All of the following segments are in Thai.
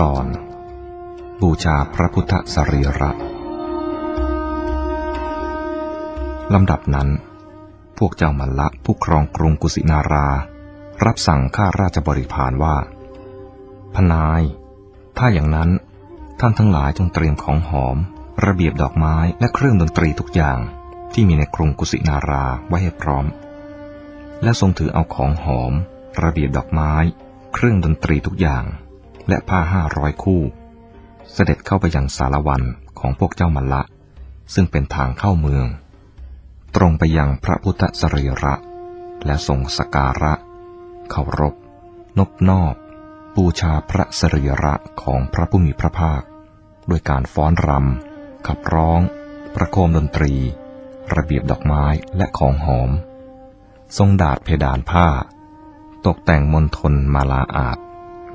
ตอน บูชาพระพุทธสรีระลำดับนั้น พวกเจ้ามัลละผู้ครองกรุงกุสินารา รับสั่งข้าราชบริพารว่า พนาย ถ้าอย่างนั้นท่านทั้งหลายจงเตรียมของหอม ระเบียบดอกไม้และเครื่องดนตรีทุกอย่างที่มีในกรุงกุสินาราไว้ให้พร้อม และทรงถือเอาของหอม ระเบียบดอกไม้ เครื่องดนตรีทุกอย่าง และผ้าห้าร้อยคู่ เสด็จเข้าไปยังสารวันของพวกเจ้ามัลละ ซึ่งเป็นทางเข้าเมือง ตรงไปยังพระพุทธสรีระ และทรงสการะเคารพ นบนอบ บูชาพระสรีระของพระผู้มีพระภาคด้วยการฟ้อนรำขับร้อง ประโคมดนตรี ระเบียบดอกไม้และของหอม ทรงดาดเพดานผ้า ตกแต่งมณฑลมาลาอาด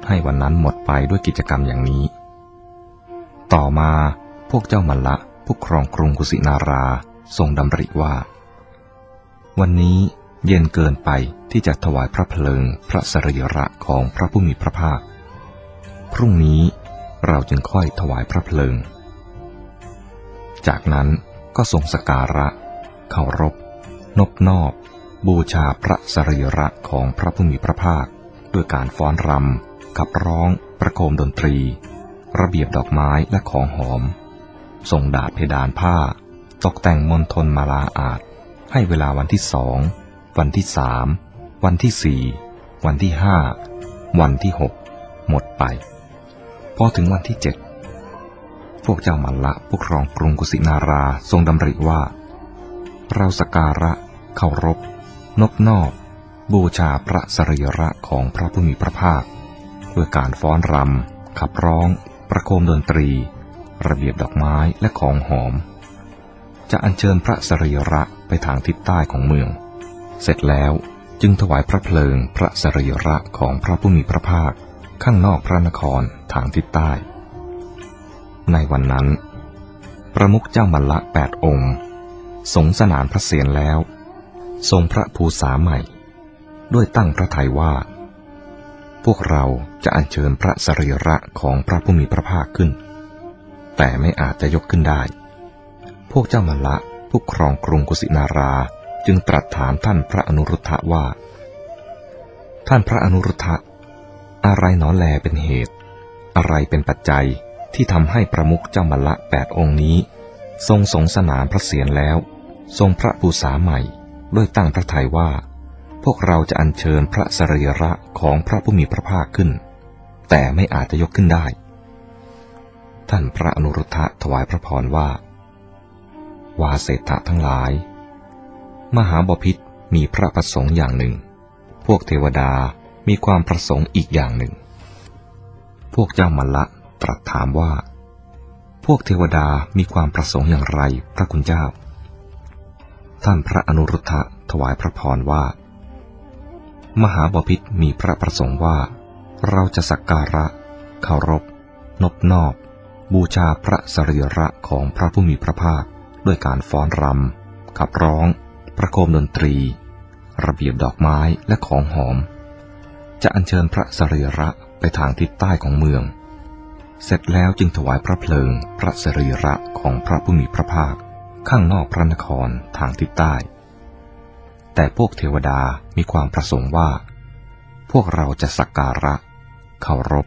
ให้วันนั้นหมดไปด้วยกิจกรรมอย่างนี้ ต่อมาพวกเจ้ามัลละผู้ครองกรุงกุสินาราทรงดำริว่า วันนี้เย็นเกินไปที่จะถวายพระเพลิงพระสรีระของพระผู้มีพระภาค พรุ่งนี้เราจึงค่อยถวายพระเพลิง จากนั้นก็ทรงสการะเคารพ นบนอบ บูชาพระสรีระของพระผู้มีพระภาค ด้วยการฟ้อนรำ ขับร้อง ประโคมดนตรี ระเบียบดอกไม้และของหอม ทรงดาดเพดานผ้า ตกแต่งมณฑลมาลาอาดให้เวลาวันที่สอง วันที่สาม วันที่สี่ วันที่ห้า วันที่หก หมดไป พอถึงวันที่เจ็ด พวกเจ้ามัลละผู้ครองกรุงกุสินาราทรงดำริว่า เราสการะ เคารพ นบนอบบูชาพระสรีระของพระผู้มีพระภาค ด้วยการฟ้อนรำ ขับร้อง ประโคมดนตรี ระเบียบดอกไม้และของหอม จะอัญเชิญพระสรีระไปทางทิศใต้ของเมือง เสร็จแล้วจึงถวายพระเพลิงพระสรีระของพระผู้มีพระภาค ข้างนอกพระนครทางทิศใต้ ในวันนั้น ประมุขเจ้ามัลละแปดองค์สงสนานพระเศียรแล้ว ทรงพระภูษาใหม่ ด้วยตั้งพระทัยว่า พวกเราจะอัญเชิญพระสรีระของพระผู้มีพระภาคขึ้น แต่ไม่อาจจะยกขึ้นได้ พวกเจ้ามัลละผู้ครองกรุงกุสินาราจึงตรัสถามท่านพระอนุรุทธะว่า ท่านพระอนุรุทธะ อะไรหนอแลเป็นเหตุ อะไรเป็นปัจจัยที่ทำให้ประมุขเจ้ามัลละแปดองค์นี้ ทรงสงสนานพระเศียรแล้ว ทรงพระภูษาใหม่ด้วยตั้งพระทัยว่า พวกเราจะอัญเชิญพระสรีระของพระผู้มีพระภาคขึ้น แต่ไม่อาจจะยกขึ้นได้ ท่านพระอนุรุทธะถวายพระพรว่า วาเศรษฐะทั้งหลาย มหาบพิษมีพระประสงค์อย่างหนึ่ง พวกเทวดามีความประสงค์อีกอย่างหนึ่ง พวกเจ้ามัลละตรัสถามว่า พวกเทวดามีความประสงค์อย่างไรพระคุณเจ้า ท่านพระอนุรุทธะถวายพระพรว่า มหาบพิษมีพระประสงค์ว่า เราจะสักการะเคารพ นบนอบ บูชาพระสรีระของพระผู้มีพระภาค ด้วยการฟ้อนรำขับร้อง ประโคมดนตรี ระเบียบดอกไม้และของหอม จะอัญเชิญพระสรีระไปทางทิศใต้ของเมือง เสร็จแล้วจึงถวายพระเพลิง พระสรีระของพระผู้มีพระภาค ข้างนอกพระนครทางทิศใต้ แต่พวกเทวดามีความประสงค์ว่า พวกเราจะสักการะ เคารพ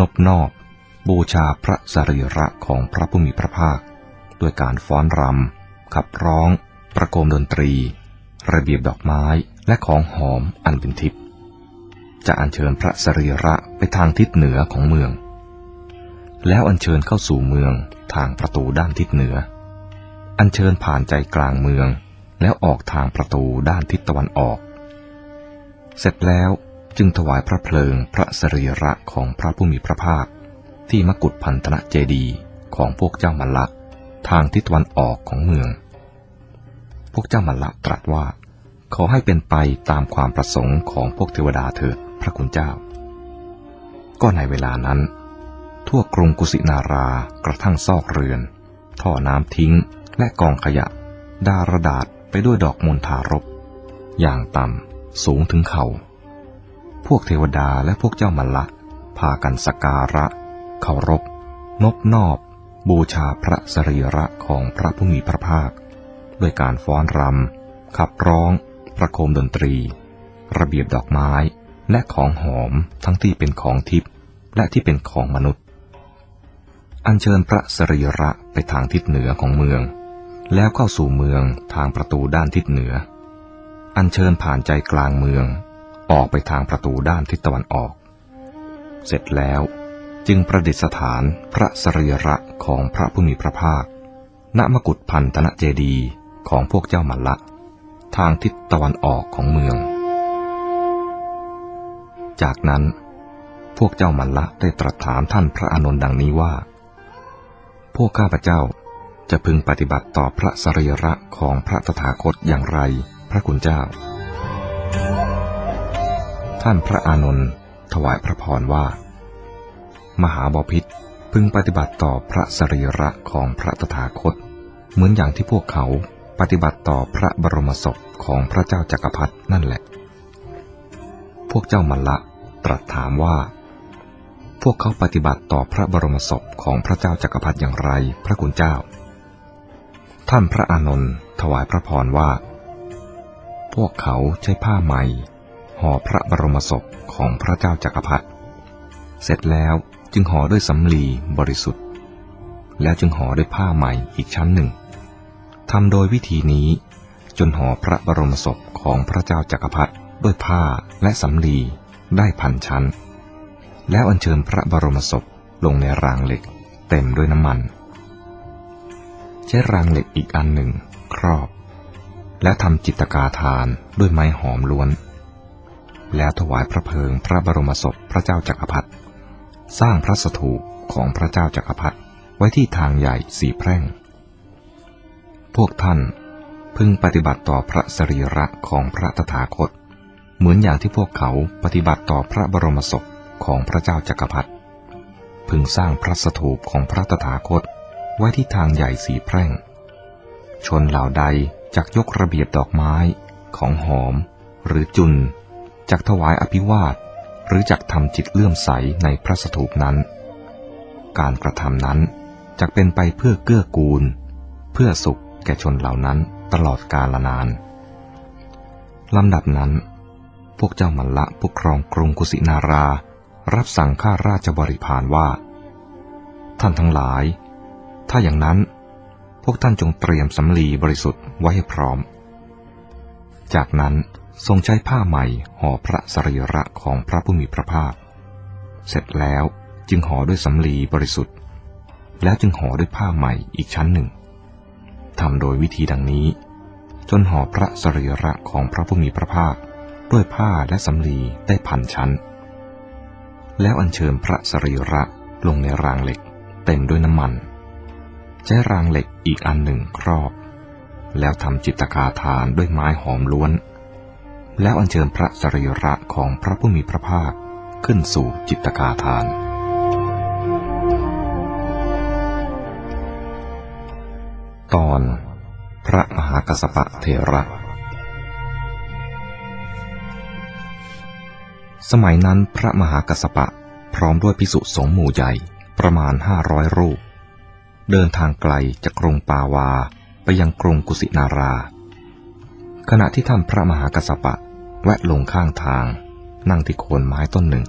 นบนอบ บูชาพระสรีระของพระผู้มีพระภาค ด้วยการฟ้อนรำ ขับร้อง ประโคมดนตรี ระเบียบดอกไม้และของหอมอันเป็นทิพย์จะอัญเชิญพระสรีระไปทางทิศเหนือของเมือง แล้วอัญเชิญเข้าสู่เมืองทางประตูด้านทิศเหนือ อัญเชิญผ่านใจกลางเมือง แล้วออกทางประตูด้านทิศตะวันออก เสร็จแล้วจึงถวายพระเพลิงพระสรีระของพระผู้มีพระภาค ที่มกุฏพันธนะเจดีของพวกเจ้ามัลละทางทิศตะวันออกของเมือง พวกเจ้ามัลละตรัสว่า ขอให้เป็นไปตามความประสงค์ของพวกเทวดาเถิดพระคุณเจ้า ก็ในเวลานั้น ทั่วกรุงกุสินารากระทั่งซอกเรือน ท่อน้ำทิ้งและกองขยะดารดาษ ด้วยดอกมณฑารบอย่างต่ำสูงถึงเขา่า พวกเทวดาและพวกเจ้ามัลละ พากันสกการะ เคารพ นบนอบ บูชาพระสรีระของพระผู้มีพระภาค ด้วยการฟ้อนรำ ขับร้อง ประโคมดนตรี ระเบียบดอกไม้ และของหอมทั้งที่เป็นของทิพย์และที่เป็นของมนุษย์ อัญเชิญพระสรีระไปทางทิศเหนือของเมือง แล้วเข้าสู่เมืองทางประตูด้านทิศเหนือ อัญเชิญผ่านใจกลางเมือง ออกไปทางประตูด้านทิศตะวันออก เสร็จแล้วจึงประดิษฐานพระสรีระของพระผู้มีพระภาค ณมกุฏพันธนเจดีของพวกเจ้ามัลละ ทางทิศตะวันออกของเมือง จากนั้น พวกเจ้ามัลละได้ตรัสถามท่านพระอานนท์ดังนี้ว่า พวกข้าพเจ้า จะพึงปฏิบัติต่อพระสรีระของพระตถาคตอย่างไร พระคุณเจ้า ท่านพระอานนท์ถวายพระพรว่า มหาบพิษพึงปฏิบัติต่อพระสรีระของพระตถาคต เหมือนอย่างที่พวกเขาปฏิบัติต่อพระบรมศพของพระเจ้าจักรพรรดินั่นแหละ พวกเจ้ามัลละตรัสถามว่า พวกเขาปฏิบัติต่อพระบรมศพของพระเจ้าจักรพรรดิอย่างไร พระคุณเจ้า ท่านพระอานนท์ถวายพระพรว่า พวกเขาใช้ผ้าไหมห่อพระบรมศพของพระเจ้าจักรพรรดิเสร็จแล้วจึงห่อด้วยสำลีบริสุทธิ์ แล้วจึงห่อด้วยผ้าใหม่อีกชั้นหนึ่งทำโดยวิธีนี้จนห่อพระบรมศพของพระเจ้าจักรพรรดิด้วยผ้าและสำลีได้พันชั้น แล้วอัญเชิญพระบรมศพลงในรางเหล็กเต็มด้วยน้ำมัน ใช้รางเหล็กอีกอันหนึ่ง ครอบ และทำจิตกาทานด้วยไม้หอมล้วน แล้วถวายพระเพลิงพระบรมศพพระเจ้าจักรพรรดิสร้างพระสถูปของพระเจ้าจักรพรรดิไว้ที่ทางใหญ่สี่แพร่ง พวกท่านพึงปฏิบัติต่อพระสรีระของพระตถาคต เหมือนอย่างที่พวกเขาปฏิบัติต่อพระบรมศพของพระเจ้าจักรพรรดิพึงสร้างพระสถูปของพระตถาคต ไว้ที่ทางใหญ่สีแพร่ง ชนเหล่าใดจักยกระเบียบดอกไม้ของหอม หรือจุนจักถวายอภิวาท หรือจักทำจิตเลื่อมใสในพระสถูปนั้น การกระทำนั้นจักเป็นไปเพื่อเกื้อกูล เพื่อสุขแก่ชนเหล่านั้นตลอดกาลนานลำดับนั้น พวกเจ้ามัลละผู้ครองกรุงกุสินารา รับสั่งข้าราชบริพารว่า ท่านทั้งหลาย ถ้าอย่างนั้น พวกท่านจงเตรียมสำลีบริสุทธิ์ไว้ให้พร้อม จากนั้นทรงใช้ผ้าใหม่ห่อพระสรีระของพระผู้มีพระภาค เสร็จแล้วจึงห่อด้วยสำลีบริสุทธิ์ แล้วจึงห่อด้วยผ้าใหม่อีกชั้นหนึ่งทำโดยวิธีดังนี้ จนห่อพระสรีระของพระผู้มีพระภาค ด้วยผ้าและสำลีได้พันชั้น แล้วอัญเชิญพระสรีระลงในรางเหล็ก เต็มด้วยน้ำมัน ใช้รางเหล็กอีกอันหนึ่งครอบ แล้วทำจิตกาทานด้วยไม้หอมล้วน แล้วอัญเชิญพระสรีระของพระผู้มีพระภาคขึ้นสู่จิตกาทาน ตอนพระมหากัสปะเถระสมัยนั้นพระมหากัสปะพร้อมด้วยพิสุสงฆ์หมู่ใหญ่ประมาณห้าร้อยรูป เดินทางไกลจากกรุงปาวาไปยังกรุงกุสินารา ขณะที่ท่านพระมหากัสปะ แวะลงข้างทาง นั่งที่โคนไม้ต้นหนึ่ง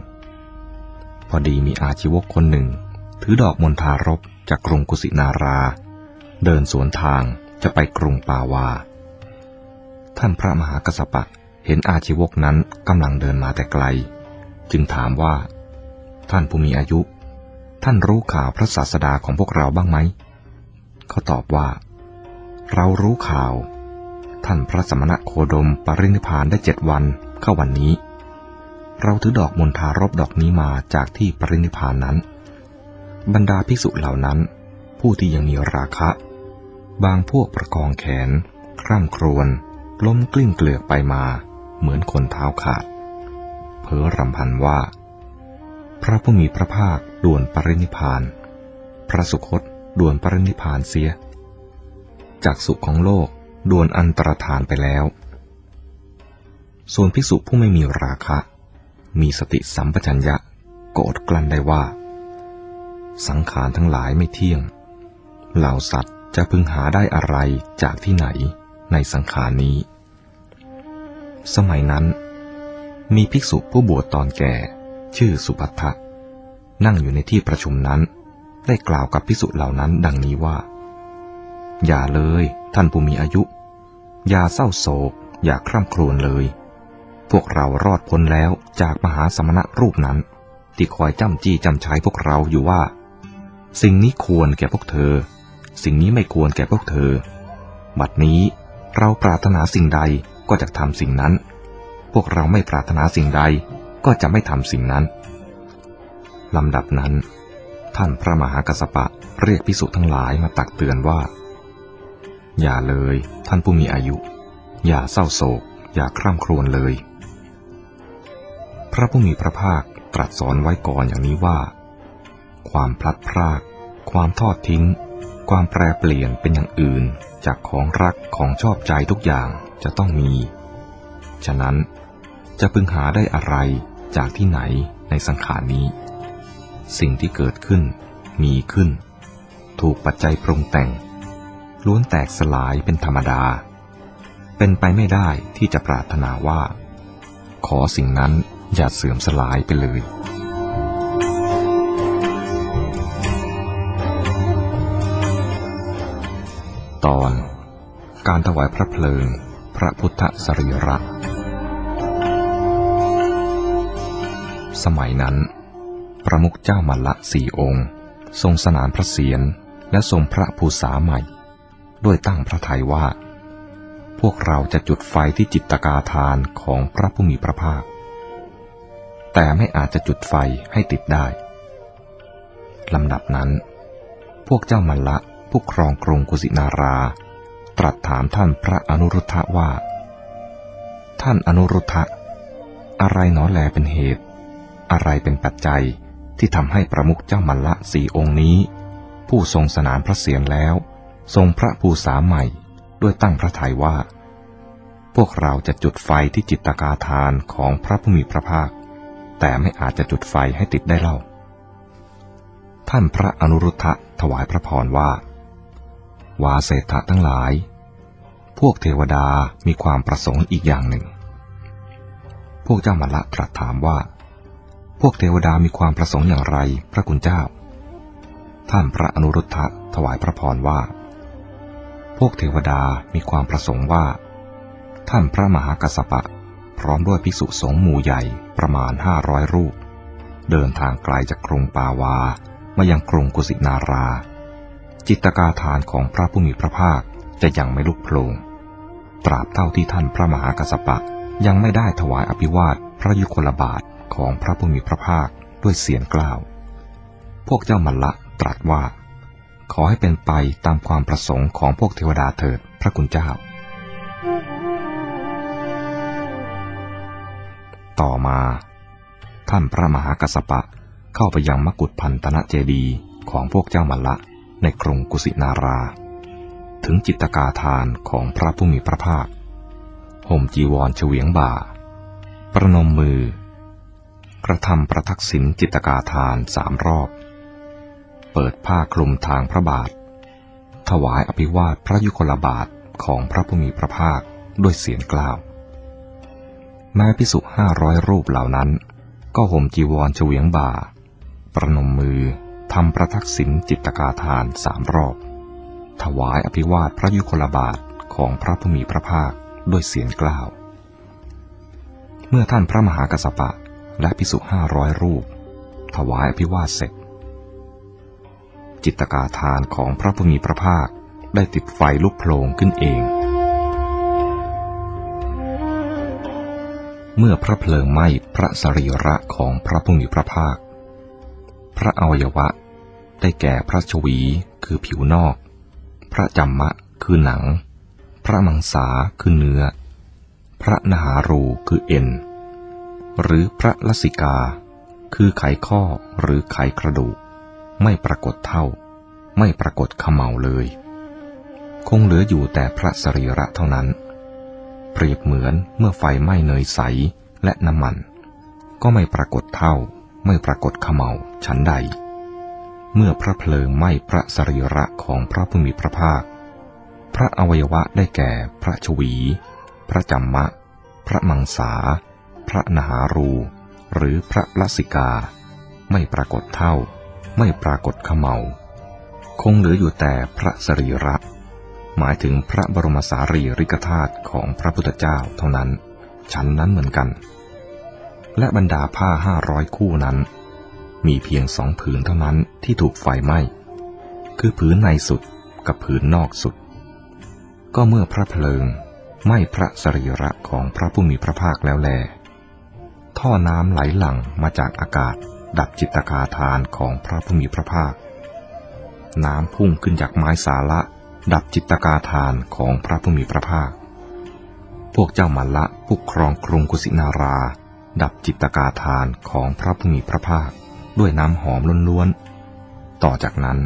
พอดีมีอาชีวกคนหนึ่ง ถือดอกมณฑารบจากกรุงกุสินารา เดินสวนทางจะไปกรุงปาวา ท่านพระมหากัสปะเห็นอาชีวกนั้นกำลังเดินมาแต่ไกล จึงถามว่า ท่านผู้มีอายุ ท่านรู้ข่าวพระศาสดาของพวกเราบ้างไหม เขาตอบว่า เรารู้ข่าว ท่านพระสมณะโคดมปรินิพานได้เจ็ดวันเข้าวันนี้ เราถือดอกมณฑารบดอกนี้มาจากที่ปรินิพานนั้น บรรดาภิกษุเหล่านั้น ผู้ที่ยังมีราคะ บางพวกประกองแขน คร่ำครวญล้มกลิ้งเกลือกไปมา เหมือนคนเท้าขาด เพ้อรำพันว่า พระผู้มีพระภาคด่วนปรินิพาน พระสุคตด่วนปรินิพานเสีย จากสุขของโลกด่วนอันตรธานไปแล้ว ส่วนภิกษุผู้ไม่มีราคะ มีสติสัมปชัญญะโกรธกลั้นได้ว่า สังขารทั้งหลายไม่เที่ยง เหล่าสัตว์จะพึงหาได้อะไรจากที่ไหนในสังขารนี้ สมัยนั้น มีภิกษุผู้บวชตอนแก่ ชื่อสุภัททะนั่งอยู่ในที่ประชุมนั้น ได้กล่าวกับภิกษุเหล่านั้นดังนี้ว่า อย่าเลยท่านผู้มีอายุ อย่าเศร้าโศก อย่าคร่ำครวญเลย พวกเรารอดพ้นแล้วจากมหาสมณะรูปนั้น ที่คอยจ้ำจี้จำชัยพวกเราอยู่ว่า สิ่งนี้ควรแก่พวกเธอ สิ่งนี้ไม่ควรแก่พวกเธอ บัดนี้เราปรารถนาสิ่งใดก็จะทำสิ่งนั้น พวกเราไม่ปรารถนาสิ่งใด ก็จะไม่ทำสิ่งนั้นลำดับนั้น ท่านพระมหากัสสปะเรียกพิสุทั้งหลายมาตักเตือนว่า อย่าเลยท่านผู้มีอายุ อย่าเศร้าโศก อย่าคร่ำครวญเลย พระผู้มีพระภาคตรัสสอนไว้ก่อนอย่างนี้ว่า ความพลัดพราก ความทอดทิ้ง ความแปรเปลี่ยนเป็นอย่างอื่นจากของรักของชอบใจทุกอย่างจะต้องมี ฉะนั้นจะพึงหาได้อะไร จากที่ไหนในสังขารนี้ สิ่งที่เกิดขึ้น มีขึ้น ถูกปัจจัยปรุงแต่ง ล้วนแตกสลายเป็นธรรมดา เป็นไปไม่ได้ที่จะปรารถนาว่า ขอสิ่งนั้นอย่าเสื่อมสลายไปเลยตอนการถวายพระเพลิง พระพุทธสรีระ สมัยนั้น ประมุขเจ้ามัลละสี่องค์ ทรงสนานพระเศียรและทรงพระภูษาใหม่ ด้วยตั้งพระทัยว่า พวกเราจะจุดไฟที่จิตตกาทานของพระผู้มีพระภาค แต่ไม่อาจจะจุดไฟให้ติดได้ลำดับนั้น พวกเจ้ามัลละผู้ครองกรุงกุสินารา ตรัสถามท่านพระอนุรุทธะว่า ท่านอนุรุทธะอะไรหนอแลเป็นเหตุ อะไรเป็นปัจจัยที่ทำให้ประมุขเจ้ามัลละสี่องค์นี้ ผู้ทรงสนานพระเศียรแล้ว ทรงพระภูษาใหม่ ด้วยตั้งพระทัยว่า พวกเราจะจุดไฟที่จิตตกาทานของพระผู้มีพระภาค แต่ไม่อาจจะจุดไฟให้ติดได้เล่า ท่านพระอนุรุทธะถวายพระพรว่า วาเศรษฐะทั้งหลาย พวกเทวดามีความประสงค์อีกอย่างหนึ่ง พวกเจ้ามัลละตรัสถามว่า พวกเทวดามีความประสงค์อย่างไร พระคุณเจ้า ท่านพระอนุรุทธะถวายพระพรว่า พวกเทวดามีความประสงค์ว่า ท่านพระมหากัสสปะ พร้อมด้วยภิกษุสงฆ์หมู่ใหญ่ประมาณห้าร้อยรูป เดินทางไกลจากกรุงปาวามายังกรุงกุสินารา จิตตกาทานของพระผู้มีพระภาคจะยังไม่ลุกโผลงตราบเท่าที่ท่านพระมหากัสสปะยังไม่ได้ถวายอภิวาทพระยุคลบาท ของพระผู้มีพระภาคด้วยเสียงกล่าว พวกเจ้ามัลละตรัสว่า ขอให้เป็นไปตามความประสงค์ของพวกเทวดาเถิดพระคุณเจ้า ต่อมา ท่านพระมหากัสสปะเข้าไปยังมกุฏพันตนะเจดีของพวกเจ้ามัลละในกรุงกุสินารา ถึงจิตตกาทานของพระผู้มีพระภาคห่มจีวรเฉวียงบ่า ประนมมือ กระทำประทักษิณจิตกาทานสามรอบ เปิดผ้าคลุมทางพระบาท ถวายอภิวาทพระยุคลบาทของพระผู้มีพระภาคด้วยเสียงกล่าว แม้พิสุห้าร้อยรูปเหล่านั้น ก็ห่มจีวรเฉวียงบ่า ประนมมือทำประทักษิณจิตตกาทานสามรอบ ถวายอภิวาทพระยุคลบาทของพระผู้มีพระภาคด้วยเสียงกล่าว เมื่อท่านพระมหากัสสปะ และพิสุห้าร้อยรูป ถวายอภิวาทเสร็จ จิตตกาทานของพระผู้มีพระภาคได้ติดไฟลุกโผลงขึ้นเอง เมื่อพระเพลิงไหม้พระสรีระของพระผู้มีพระภาค พระอวัยวะได้แก่พระชวีคือผิวนอก พระจัมะคือหนัง พระมังสาคือเนื้อ พระนหารูคือเอ็น หรือพระลสิกา คือไขข้อหรือไขกระดูก ไม่ปรากฏเท่า ไม่ปรากฏขมเหาเลย คงเหลืออยู่แต่พระสรีระเท่านั้น เปรียบเหมือนเมื่อไฟไหม้เนยใสและน้ำมัน ก็ไม่ปรากฏเท่า ไม่ปรากฏขมเหลาชั้นใด เมื่อพระเพลิงไหม้พระสรีระของพระผู้มีพระภาค พระอวัยวะได้แก่พระชวี พระจัมมะ พระมังสา พระนหารู หรือพระลสิกา ไม่ปรากฏเท่า ไม่ปรากฏขมเมา คงเหลืออยู่แต่พระสรีระ หมายถึงพระบรมสารีริกธาตุของพระพุทธเจ้าเท่านั้นฉันนั้นเหมือนกัน และบรรดาผ้าห้าร้อยคู่นั้น มีเพียงสองผืนเท่านั้นที่ถูกไฟไหม้ คือผืนในสุดกับผืนนอกสุด ก็เมื่อพระเพลิงไหม้พระสรีระของพระผู้มีพระภาคแล้วแล ท่อน้ำไหลหลั่งมาจากอากาศ ดับจิตตคาทานของพระผู้มีพระภาค น้ำพุ่งขึ้นจากไม้สาละดับจิตตคาทานของพระผู้มีพระภาค พวกเจ้ามัลละผู้ครองกรุงกุสินารา ดับจิตตคาทานของพระผู้มีพระภาค ด้วยน้ำหอมล้วนๆ ต่อจากนั้น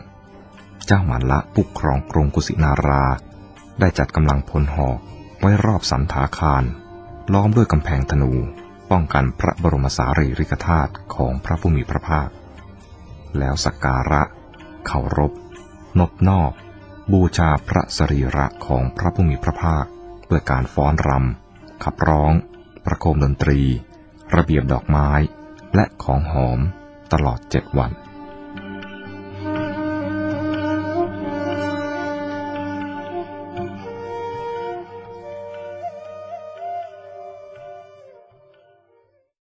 เจ้ามัลละผู้ครองกรุงกุสินารา ได้จัดกำลังพลหอกไว้รอบสันถาคาร ล้อมด้วยกำแพงธนู ป้องกันพระบรมสารีริกธาตุของพระผู้มีพระภาค แล้วสักการะเคารพ นบนอบบูชาพระสรีระของพระผู้มีพระภาคด้วยการฟ้อนรำ ขับร้อง ประโคมดนตรี ระเบียบดอกไม้ และของหอมตลอดเจ็ดวัน